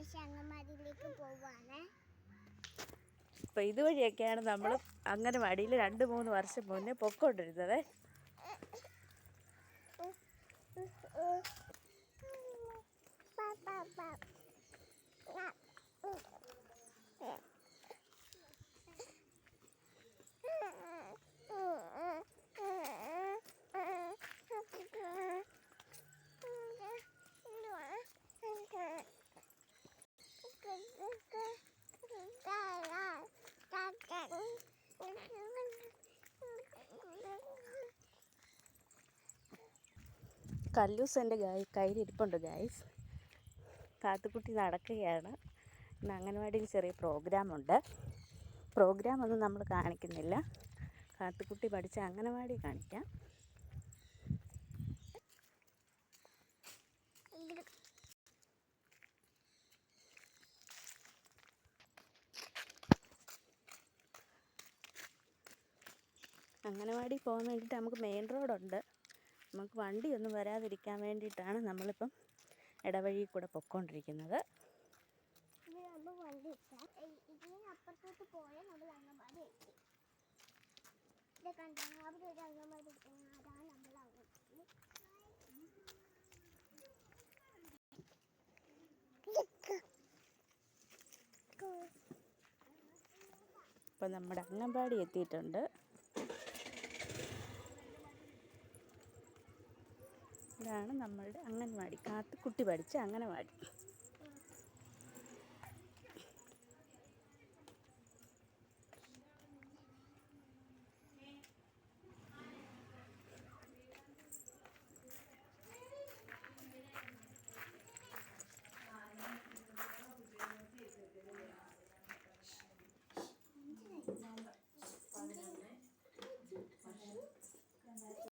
പഠിച്ച് അംഗൻവാടിയിലേക്ക് പോവാണ്. അപ്പോൾ ഇതുവഴിയൊക്കെയാണ് നമ്മൾ അംഗനവാടിയിൽ രണ്ട് മൂന്ന് വർഷം മുന്നേ പൊക്കോണ്ടിരുന്നത്. കല്ലൂസ് എന്റെ ഗായ് കയ്യിലിരിപ്പുണ്ട് ഗായ്സ് കാത്തുക്കുട്ടി നടക്കുകയാണ്. ഇന്ന് അംഗനവാടിയിൽ ചെറിയ പ്രോഗ്രാമുണ്ട്. പ്രോഗ്രാമൊന്നും നമ്മൾ കാണിക്കുന്നില്ല. കാത്തുക്കുട്ടി പഠിച്ച അംഗനവാടി കാണിക്കാം. അംഗനവാടി പോകാൻ വേണ്ടിയിട്ട് നമുക്ക് മെയിൻ റോഡുണ്ട്. നമുക്ക് വണ്ടിയൊന്നും വരാതിരിക്കാൻ വേണ്ടിയിട്ടാണ് നമ്മളിപ്പം ഇടവഴി കൂടെ പൊയ്ക്കൊണ്ടിരിക്കുന്നത് ഇപ്പം നമ്മുടെ അംഗൻവാടി ഇട്ടാൽ ഇതിന് അപ്പുറത്തോട്ട് പോയാൽ നമ്മൾ അംഗൻവാടി എത്തി ഇത് കണ്ടോ അവിടെ ഒരു അംഗൻവാടി ഇരിക്കുന്നു അതാണ് നമ്മൾ അംഗൻവാടി ഇപ്പം നമ്മുടെ അംഗൻവാടി എത്തിയിട്ടുണ്ട് ഇതാണ് നമ്മളുടെ അംഗൻവാടി. കാത്ത് കുട്ടി പഠിച്ച അംഗനവാടി